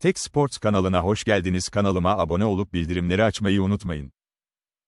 Tek Sports kanalına hoş geldiniz. Kanalıma abone olup bildirimleri açmayı unutmayın.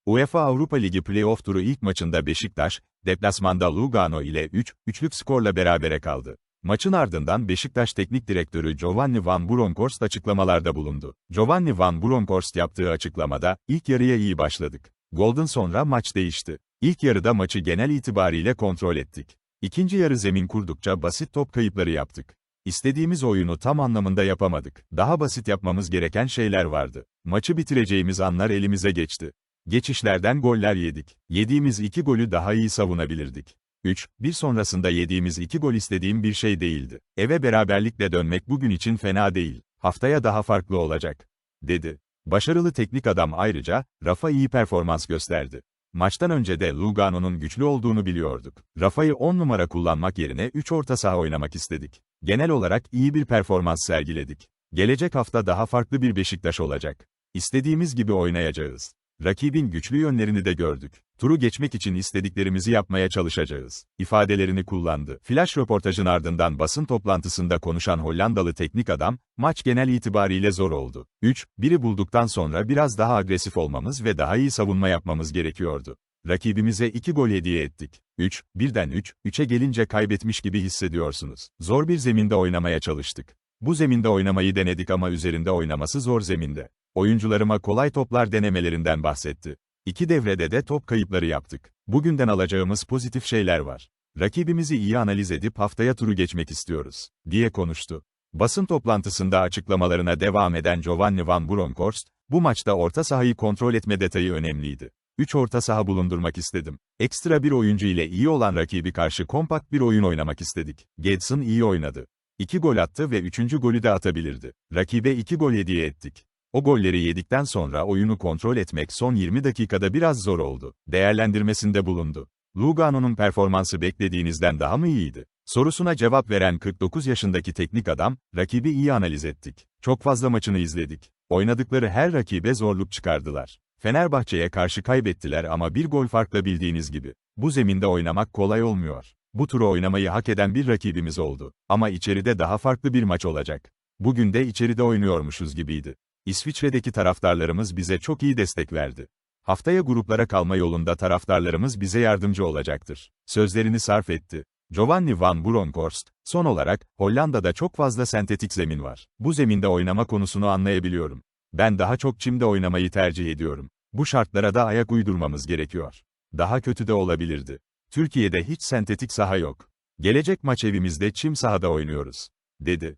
UEFA Avrupa Ligi playoff turu ilk maçında Beşiktaş, deplasmanda Lugano ile 3-3'lük skorla berabere kaldı. Maçın ardından Beşiktaş Teknik Direktörü Giovanni Van Bronckhorst açıklamalarda bulundu. Giovanni Van Bronckhorst yaptığı açıklamada, ilk yarıya iyi başladık. Golden sonra maç değişti. İlk yarıda maçı genel itibariyle kontrol ettik. İkinci yarı zemin kurdukça basit top kayıpları yaptık. İstediğimiz oyunu tam anlamında yapamadık. Daha basit yapmamız gereken şeyler vardı. Maçı bitireceğimiz anlar elimize geçti. Geçişlerden goller yedik. Yediğimiz iki golü daha iyi savunabilirdik. 3. Bir sonrasında yediğimiz iki gol istediğim bir şey değildi. Eve beraberlikle dönmek bugün için fena değil. Haftaya daha farklı olacak. Dedi. Başarılı teknik adam ayrıca, Rafa iyi performans gösterdi. Maçtan önce de Lugano'nun güçlü olduğunu biliyorduk. Rafa'yı 10 numara kullanmak yerine 3 orta saha oynamak istedik. Genel olarak iyi bir performans sergiledik. Gelecek hafta daha farklı bir Beşiktaş olacak. İstediğimiz gibi oynayacağız. Rakibin güçlü yönlerini de gördük. Turu geçmek için istediklerimizi yapmaya çalışacağız. ifadelerini kullandı. Flash röportajın ardından basın toplantısında konuşan Hollandalı teknik adam, maç genel itibariyle zor oldu. 3, biri bulduktan sonra biraz daha agresif olmamız ve daha iyi savunma yapmamız gerekiyordu. Rakibimize 2 gol hediye ettik. 3, birden 3, 3'e gelince kaybetmiş gibi hissediyorsunuz. Zor bir zeminde oynamaya çalıştık. Bu zeminde oynamayı denedik ama üzerinde oynaması zor zeminde. Oyuncularıma kolay toplar denemelerinden bahsetti. İki devrede de top kayıpları yaptık. Bugünden alacağımız pozitif şeyler var. Rakibimizi iyi analiz edip haftaya turu geçmek istiyoruz, diye konuştu. Basın toplantısında açıklamalarına devam eden Giovanni Van Bronckhorst, bu maçta orta sahayı kontrol etme detayı önemliydi. 3 orta saha bulundurmak istedim. Ekstra bir oyuncu ile iyi olan rakibi karşı kompakt bir oyun oynamak istedik. Gedson iyi oynadı. 2 gol attı ve 3. golü de atabilirdi. Rakibe 2 gol hediye ettik. O golleri yedikten sonra oyunu kontrol etmek son 20 dakikada biraz zor oldu. Değerlendirmesinde bulundu. Lugano'nun performansı beklediğinizden daha mı iyiydi? Sorusuna cevap veren 49 yaşındaki teknik adam, rakibi iyi analiz ettik. Çok fazla maçını izledik. Oynadıkları her rakibe zorluk çıkardılar. Fenerbahçe'ye karşı kaybettiler ama bir gol farkla bildiğiniz gibi. Bu zeminde oynamak kolay olmuyor. Bu turu oynamayı hak eden bir rakibimiz oldu. Ama içeride daha farklı bir maç olacak. Bugün de içeride oynuyormuşuz gibiydi. İsviçre'deki taraftarlarımız bize çok iyi destek verdi. Haftaya gruplara kalma yolunda taraftarlarımız bize yardımcı olacaktır. Sözlerini sarf etti. Giovanni Van Bronckhorst, son olarak, Hollanda'da çok fazla sentetik zemin var. Bu zeminde oynama konusunu anlayabiliyorum. Ben daha çok çimde oynamayı tercih ediyorum. Bu şartlara da ayak uydurmamız gerekiyor. Daha kötü de olabilirdi. Türkiye'de hiç sentetik saha yok. Gelecek maç evimizde çim sahada oynuyoruz, dedi.